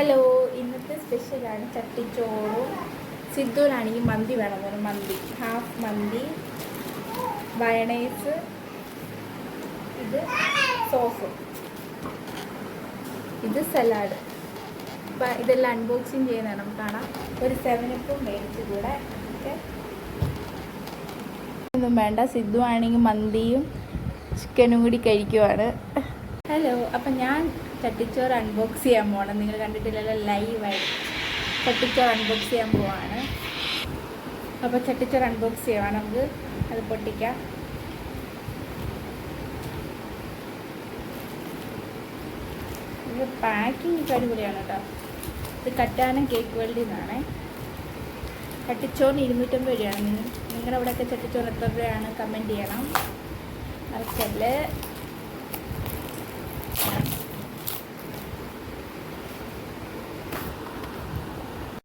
സ്പെഷ്യലാണ് ചട്ടിച്ചോറും സിദ്ധുവിനാണെങ്കിൽ മന്തി വേണം. തോന്നുന്നു മന്തി. ഹാഫ് മന്തി മയണൈസ് ഇത് സോസ് ഇത് സലാഡ് അപ്പം ഇതെല്ലാം അൺബോക്സിങ് ചെയ്യുന്നതാണ്. നമുക്ക് കാണാം. ഒരു സെവനപ്പും മേടിച്ച് കൂടെ. ഓക്കെ. ഒന്നും വേണ്ട. സിദ്ധു ആണെങ്കിൽ മന്തിയും ചിക്കനും കൂടി കഴിക്കുവാണ്. ഹലോ അപ്പം ഞാൻ ചട്ടിച്ചോറ് അൺബോക്സ് ചെയ്യാൻ പോകണം. നിങ്ങൾ കണ്ടിട്ടില്ലല്ലോ ലൈവായി ചട്ടിച്ചോറ് അൺബോക്സ് ചെയ്യാൻ പോവാണ്. അപ്പോൾ ചട്ടിച്ചോറ് അൺബോക്സ് ചെയ്യാം. നമുക്ക് അത് പൊട്ടിക്കാം. ഇത് പാക്കിംഗ് അടിപൊളിയാണ് കേട്ടോ ഇത് കറ്റാനം കേക്ക് വേൾഡിൽ നിന്നാണ് ചട്ടിച്ചോറിന് ഇരുന്നൂറ്റമ്പത് രൂപയാണ്. നിങ്ങളുടെ അവിടെയൊക്കെ ചട്ടിച്ചോറ് എത്ര രൂപയാണ്? കമന്റ് ചെയ്യണം. മറക്കല്ല്.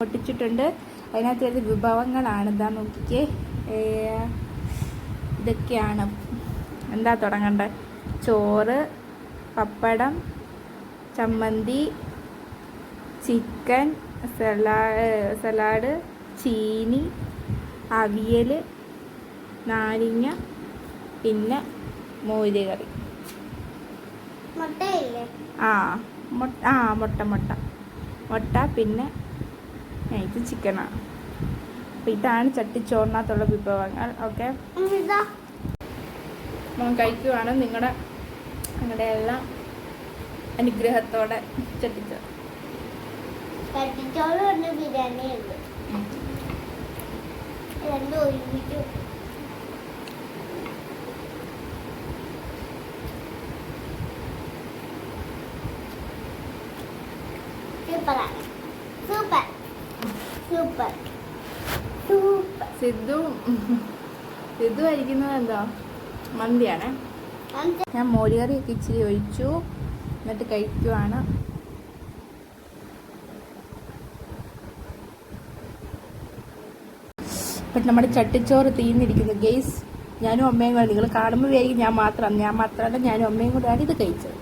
പൊട്ടിച്ചിട്ടുണ്ട് അതിനകത്ത് വരുന്ന വിഭവങ്ങളാണ്. ഇതാ നോക്കിക്കേ. ഇതൊക്കെയാണ്. എന്താ തുടങ്ങേണ്ടത് ചോറ് പപ്പടം ചമ്മന്തി ചിക്കൻ സലാ സലാഡ് ചീനി അവിയൽ നാരങ്ങ പിന്നെ മോര് കറി. ആ മുട്ട ആ മുട്ട മുട്ട. മുട്ട പിന്നെ ഇത് ചിക്കനാണ് അപ്പം ഇതാണ് ചട്ടിച്ചോറിനകത്തുള്ള വിഭവങ്ങൾ ഓക്കെ നമ്മൾ കഴിക്കുവാണ് നിങ്ങളുടെ നിങ്ങളുടെ എല്ലാം അനുഗ്രഹത്തോടെ ചട്ടിച്ചോറ് കൊണ്ട് ബിരിയാണി ഉണ്ട്. രണ്ടും ഒരുമിച്ച്. സൂപ്പറാണ്. Super. Super. Super. Sidhu Sidhu കഴിക്കുന്നത് എന്താ? മന്തിയാണേ. ഞാൻ മോരുകറിയൊക്കെ ഇച്ചിരി ഒഴിച്ചു. എന്നിട്ട് കഴിക്കുവാണ്. ഇപ്പം നമ്മുടെ ചട്ടിച്ചോറ് തീർന്നിരിക്കുന്നു ഗെയ്സ് ഞാനും അമ്മയും കൂടെ നിങ്ങൾ കാണുമ്പോൾ വേഗം ഞാൻ മാത്രം. ഞാൻ മാത്രമല്ല ഞാനും അമ്മയും കൂടെയാണ് ഇത് കഴിച്ചത്.